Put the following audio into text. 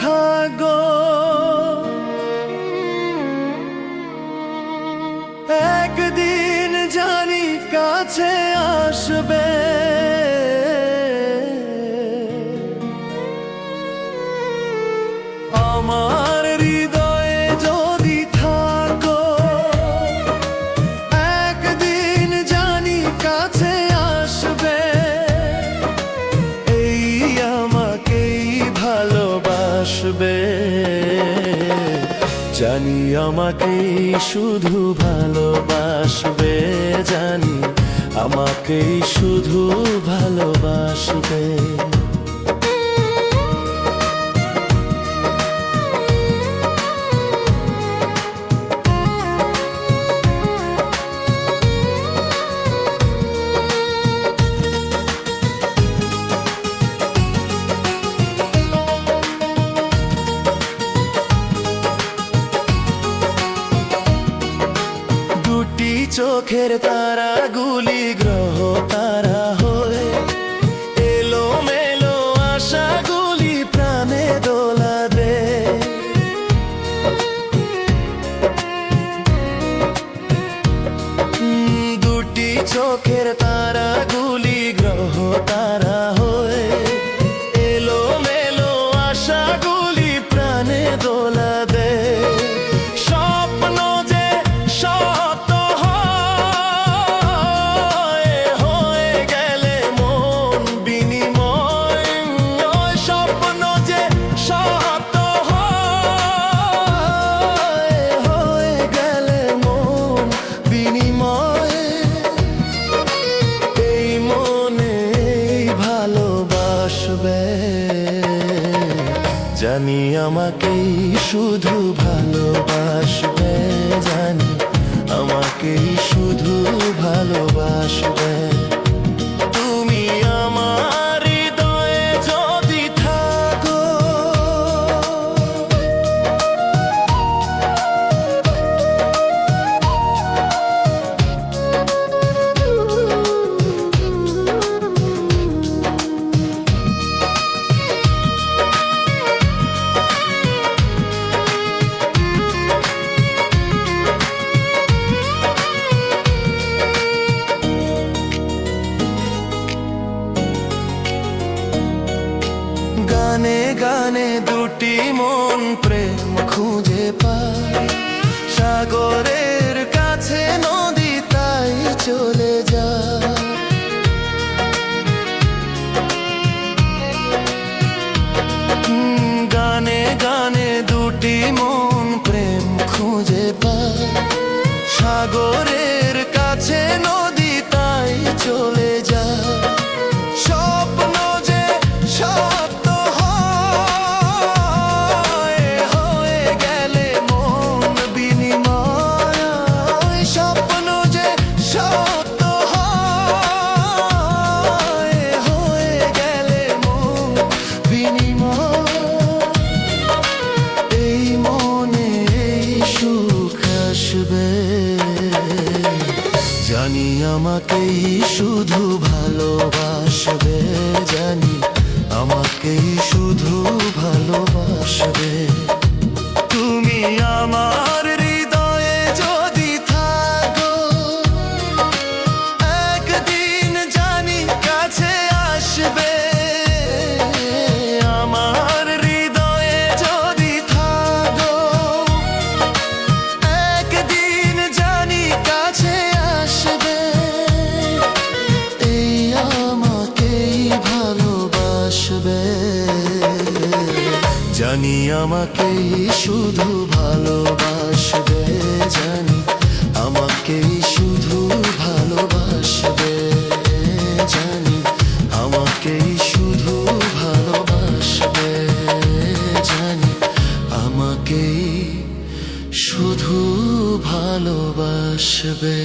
কথা গো একদিন জানি কাছে আসবে। ভালোবাসবে জানি আমাকে শুধু ভালোবাসবে জানি আমাকেই শুধু ভালোবাসবে। চোখের তারা গুলি গ্রহ তারা হয়ে এলো মেলো আশা গুলি প্রাণে দোলা দে। দুটি চোখের তারা ভালোবাসবে জানি আমাকেই শুধু ভালোবাসবে জানি আমাকেই শুধু গানে দুটি মন প্রেম খুঁজে পায়। সাগরের কাছে নদী তাই চলে যায়। গানে গানে দুটি মন প্রেম খুঁজে পায়। সাগরের কাছে নদী জানি আমাকেই শুধু ভালোবাসবে জানি আমাকেই শুধু ভালোবাসবে। জানি আমাকেই শুধু ভালোবাসবে, জানি আমাকেই শুধু ভালোবাসবে, জানি আমাকেই শুধু ভালোবাসবে, জানি আমাকেই শুধু ভালোবাসবে।